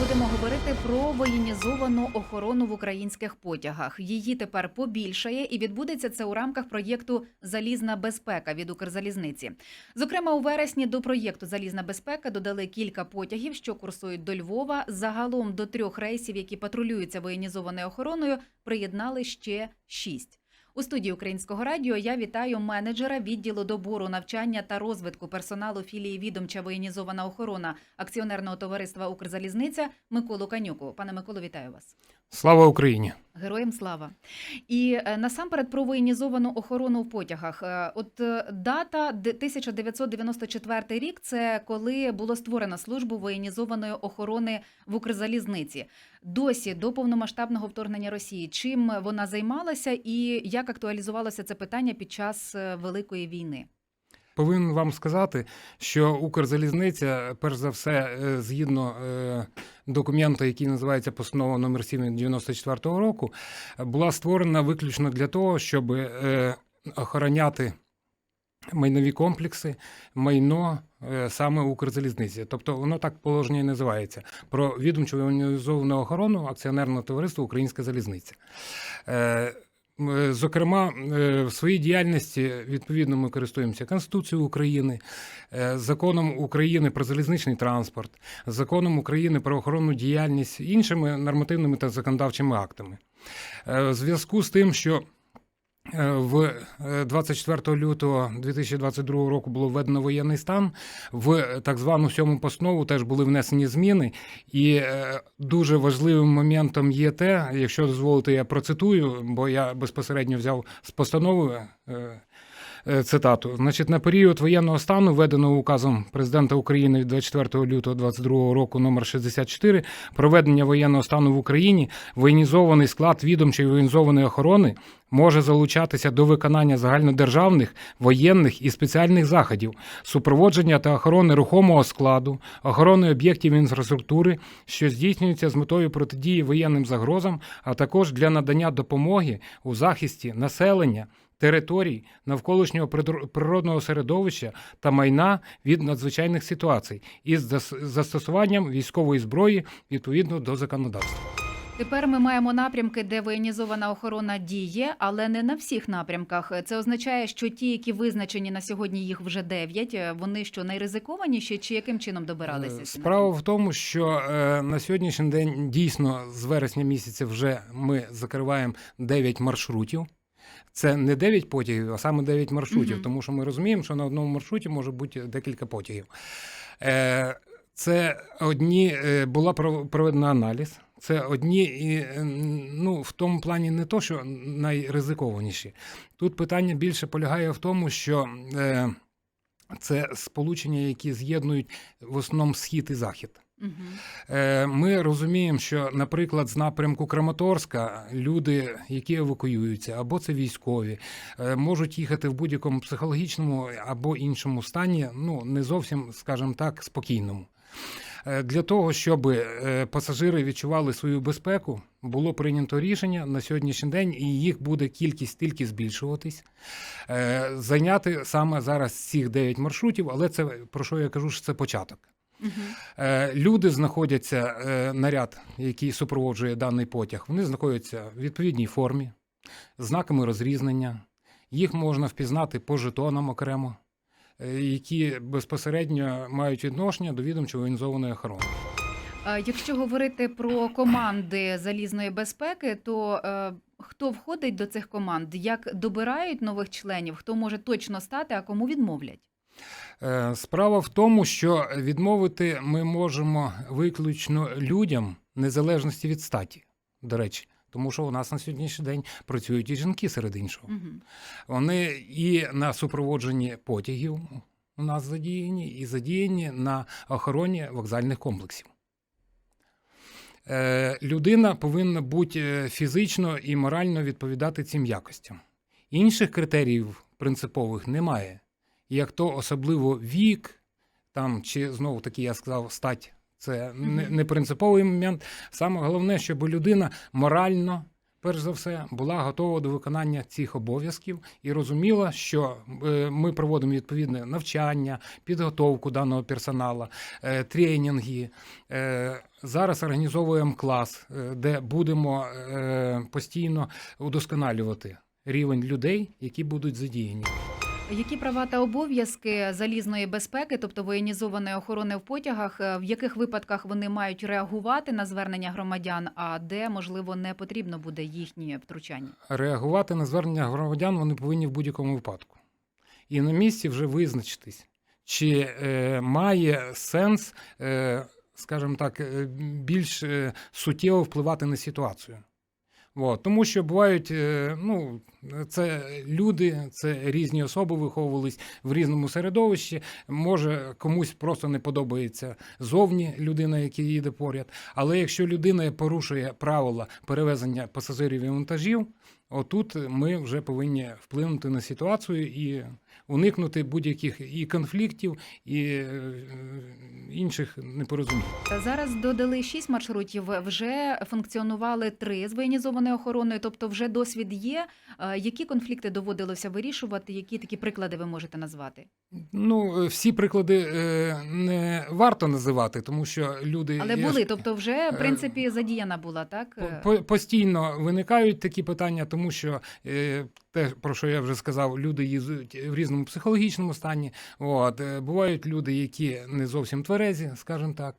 будемо говорити про воєнізовану охорону в українських потягах. Її тепер побільшає, і відбудеться це у рамках проєкту Залізна безпека від Укрзалізниці. Зокрема, у вересні до проєкту Залізна безпека додали кілька потягів, що курсують до Львова. Загалом до трьох рейсів, які патрулюються воєнізованою охороною, приєднали ще шість. У студії Українського радіо я вітаю менеджера відділу добору навчання та розвитку персоналу філії відомча воєнізована охорона акціонерного товариства Укрзалізниця Миколу Канюку. Пане Миколо, вітаю вас. Слава Україні! Героям слава. І е, насамперед про воєнізовану охорону в потягах. Е, От е, дата д- 1994 рік це коли було створено службу воєнізованої охорони в Укрзалізниці. Досі до повномасштабного вторгнення Росії. Чим вона займалася і як актуалізувалося це питання під час е, Великої війни? Повинен вам сказати, що Укрзалізниця, перш за все, е, згідно е, документу, який називається Постанова номер 7 94 року, була створена виключно для того, щоб охороняти майнові комплекси, майно саме Укрзалізниці. Тобто воно так положення і називається про відомчу організовану охорону акціонерного товариства Українська залізниця. Е, Зокрема, е, в своїй діяльності відповідно ми користуємося Конституцією України, е, законом України про залізничний транспорт, законом України про охоронну діяльність, іншими нормативними та законодавчими актами. В зв'язку з тим, що в е, 24 лютого 2022 року було введено воєнний стан. В так звану сьому постанову теж були внесені зміни, і е, дуже важливим моментом є те, якщо дозволите, я процитую, бо я безпосередньо взяв з постанови. Е, Цитату, значить, на період воєнного стану, введеного указом президента України від 24 лютого 2022 року номер 64 проведення воєнного стану в Україні, воєнізований склад відомчої воєнізованої охорони може залучатися до виконання загальнодержавних, воєнних і спеціальних заходів, супроводження та охорони рухомого складу, охорони об'єктів інфраструктури, що здійснюються з метою протидії воєнним загрозам, а також для надання допомоги у захисті населення. Територій, навколишнього природного середовища та майна від надзвичайних ситуацій із застосуванням військової зброї відповідно до законодавства. Тепер ми маємо напрямки, де воєнізована охорона діє, але не на всіх напрямках. Це означає, що ті, які визначені на сьогодні, їх вже дев'ять. Вони що найризикованіші, чи яким чином добиралися? Е, Справа в тому, що е, на сьогоднішній день дійсно з вересня місяця вже ми закриваємо 9 маршрутів. Це не 9 потягів, а саме 9 маршрутів, Мгм. тому що ми розуміємо, що на одному маршруті може бути декілька потягів. Е, це одні е, була проведена аналіз. Це одні, і, е, ну, в тому плані не то, що найризикованіші. Тут питання більше полягає в тому, що е, це сполучення, які з'єднують в основному схід і захід. Е, Ми розуміємо, що, наприклад, з напрямку Краматорська люди, які евакуюються, або це військові, е, можуть їхати в будь-якому психологічному або іншому стані, ну не зовсім, скажімо так, спокійному. Е, Для того, щоб пасажири відчували свою безпеку, було прийнято рішення на сьогоднішній день, і їх буде кількість тільки збільшуватись. Зайняти саме зараз цих 9 маршрутів, але це про що я кажу, що це початок. Е, Люди знаходяться, е, наряд, який супроводжує даний потяг, вони знаходяться в відповідній формі, знаками розрізнення. Їх можна впізнати по жетонам окремо, е, які безпосередньо мають відношення до відомчої організованої охорони. Якщо говорити про команди залізної безпеки, то е, хто входить до цих команд? Як добирають нових членів? Хто може точно стати, а кому відмовлять? Е, Справа в тому, що відмовити ми можемо виключно людям незалежності від статі, до речі. Тому що у нас на сьогоднішній день працюють і жінки серед іншого. Мгм. Вони і на супроводженні потягів у нас задіяні, і задіяні на охороні вокзальних комплексів. Е, людина повинна бути е, фізично і морально відповідати цим якостям. Інших критеріїв принципових немає. Як то особливо вік, там, чи знову таки я сказав, стать це не, не принциповий момент. Саме головне, щоб людина морально перш за все, була готова до виконання цих обов'язків і розуміла, що е, ми проводимо відповідне навчання, підготовку даного персоналу, е, тренінги. Е, Зараз організовуємо клас, де будемо постійно удосконалювати рівень людей, які будуть задіяні. Які права та обов'язки залізної безпеки, тобто воєнізованої охорони в потягах, е, в яких випадках вони мають реагувати на звернення громадян, а де можливо не потрібно буде їхнє втручання? реагувати на звернення громадян вони повинні в будь-якому випадку. І на місці вже визначитись, чи е, має сенс, е, скажімо так, е, більш е, суттєво впливати на ситуацію. От, тому що бувають, е, ну, це люди, це різні особи виховувались в різному середовищі. Може, комусь просто не подобається зовні людина, яка їде поряд. Але якщо людина порушує правила перевезення пасажирів і вантажів, отут ми вже повинні вплинути на ситуацію і уникнути будь-яких і конфліктів, і е, інших непорозумінь. Зараз додали шість маршрутів. Вже функціонували три з воєнізованою охороною, тобто вже досвід є. Е, Які конфлікти доводилося вирішувати? Які такі приклади ви можете назвати? Ну, е, всі приклади не варто називати, тому що люди Але були, тобто, вже в принципі задіяна була так. Постійно виникають такі питання, тому що те, про що я вже сказав, люди їздять в різному психологічному стані. От, е, бувають люди, які не зовсім тверезі, скажімо так.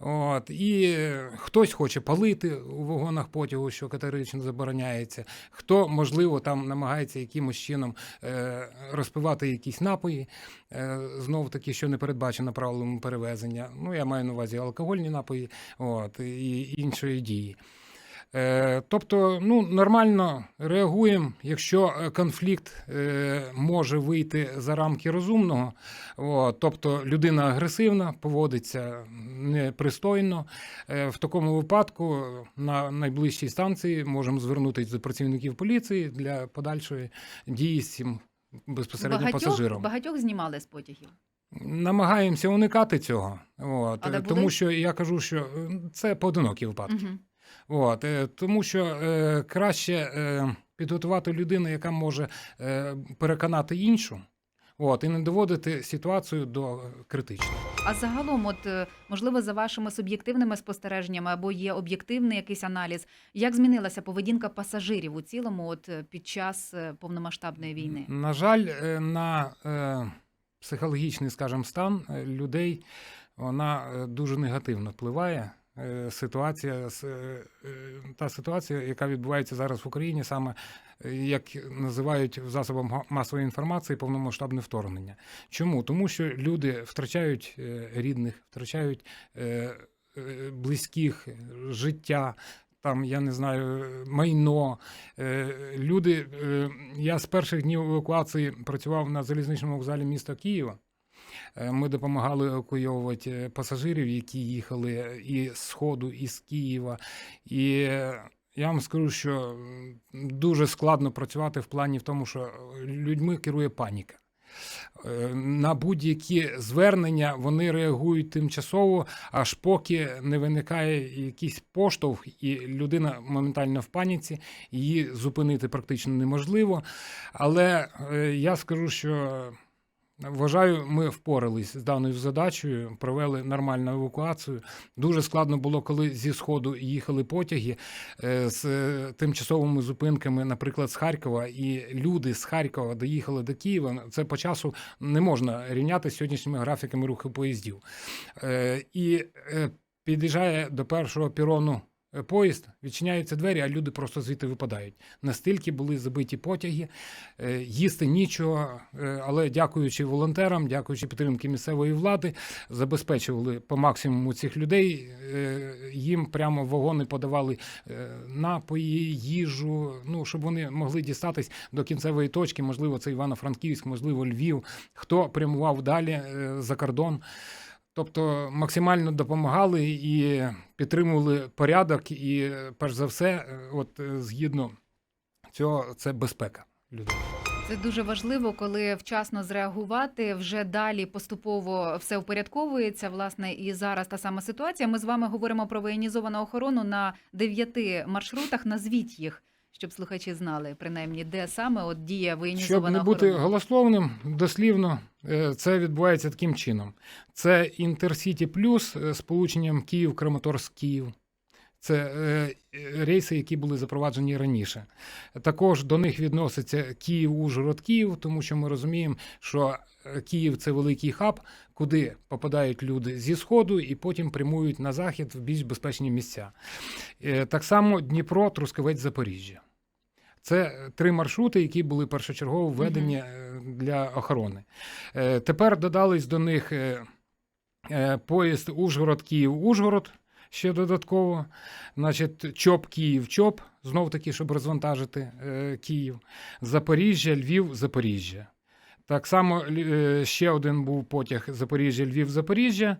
От, і е, хтось хоче палити у вагонах потягу, що категорично забороняється. Хто, можливо, там намагається якимось чином е, розпивати якісь напої, знов таки, що не передбачено правилами перевезення. Ну, я маю на увазі алкогольні напої, от, і іншої дії. Е, Тобто, ну, нормально реагуємо, якщо е, конфлікт е, може вийти за рамки розумного, тобто людина агресивна, поводиться непристойно. В такому випадку на найближчій станції можемо звернутися до працівників поліції для подальшої дії з цим безпосередньо багатьох, пасажиром. багатьох знімали з потягів. Намагаємося уникати цього, от, е, були? тому що я кажу, що це поодинокі випадки. Угу. От, е, тому що е, краще е, підготувати людину, яка може е, переконати іншу, от, і не доводити ситуацію до критичної. А загалом, от можливо, за вашими суб'єктивними спостереженнями або є об'єктивний якийсь аналіз, як змінилася поведінка пасажирів у цілому, от під час повномасштабної війни? На жаль, на е, психологічний, скажімо, стан людей вона дуже негативно впливає. Е, Ситуація е, е, та ситуація, яка відбувається зараз в Україні, саме як називають в засобах масової інформації повномасштабне вторгнення. Чому? Тому що люди втрачають рідних, втрачають близьких, життя. Там, я не знаю, майно. Люди, я з перших днів евакуації працював на залізничному вокзалі міста Києва. Е, Ми допомагали евакуйовувати е, пасажирів, які їхали і з Сходу, і з Києва. І е, я вам скажу, що дуже складно працювати в плані в тому, що людьми керує паніка. Е, На будь-які звернення вони реагують тимчасово, аж поки не виникає якийсь поштовх, і людина моментально в паніці, її зупинити практично неможливо. Але е, я скажу, що Вважаю, ми впорались з даною задачею, провели нормальну евакуацію. Дуже складно було, коли зі сходу їхали потяги е, з е, тимчасовими зупинками, наприклад, з Харкова, і люди з Харкова доїхали до Києва. Це по часу не можна рівняти з сьогоднішніми графіками руху поїздів. Е, І під'їжджає до першого пірону. Е, Поїзд відчиняються двері, а люди просто звідти випадають. Настільки були забиті потяги, е, їсти нічого, е, але дякуючи волонтерам, дякуючи підтримки місцевої влади, забезпечували по максимуму цих людей. Їм прямо вагони подавали напої, їжу, ну щоб вони могли дістатись до кінцевої точки. Можливо, це Івано-Франківськ, можливо, Львів. Хто прямував далі за кордон. Тобто максимально допомагали і підтримували порядок, і перш за все, е, от е, згідно цього, це безпека людей. Це дуже важливо, коли вчасно зреагувати. Вже далі поступово все впорядковується. Власне, і зараз та сама ситуація. Ми з вами говоримо про воєнізовану охорону на дев'яти маршрутах. Назвіть їх. Щоб слухачі знали, принаймні, де саме от діє Щоб не бути голословним, дослівно е, це відбувається таким чином: це Інтерсіті Плюс сполученням Київ, Краматорськ, Київ. Це е, е, рейси, які були запроваджені раніше. Також до них відноситься Київ, Ужгород, Київ, тому що ми розуміємо, що е, Київ це великий хаб, куди попадають люди зі сходу і потім прямують на захід в більш безпечні місця. Е, Так само Дніпро, Трускавець, Запоріжжя. Це три маршрути, які були першочергово введені е, для охорони. Е, Тепер додались до них е, поїзд Ужгород, Київ, Ужгород. Ще додатково, значить, ЧОП Київ, ЧОП, знов таки, щоб розвантажити е, Київ, Запоріжжя, Львів, Запоріжжя. Так само е, ще один був потяг Запоріжжя, Львів, Запоріжжя,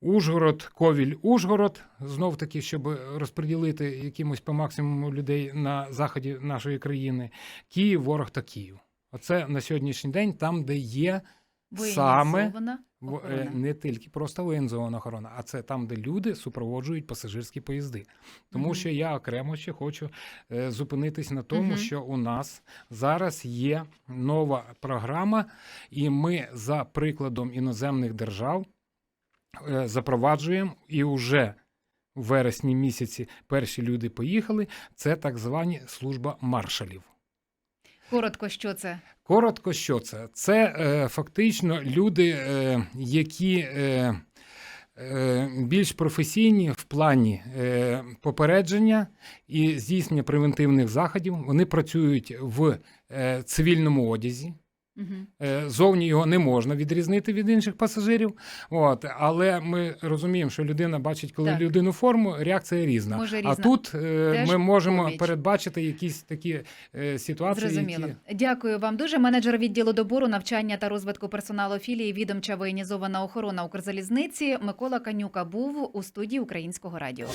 Ужгород, Ковіль, Ужгород, знов таки, щоб розподілити якимось по максимуму людей на заході нашої країни. Київ, Ворог та Київ. Оце на сьогоднішній день там, де є саме е, охорона. не тільки просто воєнзована охорона, а це там, де люди супроводжують пасажирські поїзди. Тому Мгм. що я окремо ще хочу е, зупинитись на тому, Мгм. що у нас зараз є нова програма, і ми за прикладом іноземних держав запроваджуємо і вже. В вересні місяці перші люди поїхали. Це так звані служба маршалів. Коротко, що це? Коротко, що це? Це е, фактично люди, е, які е, е, більш професійні в плані е, попередження і здійснення превентивних заходів. Вони працюють в е, цивільному одязі. Угу. Зовні його не можна відрізнити від інших пасажирів. От, але ми розуміємо, що людина бачить, коли Так. людину форму, реакція різна. Може, А тут е, Теж ми можемо поміч. передбачити якісь такі е, ситуації. Зрозуміло. Які... Дякую вам дуже. Менеджер відділу добору, навчання та розвитку персоналу філії відомча воєнізована охорона Укрзалізниці Микола Канюка був у студії Українського радіо.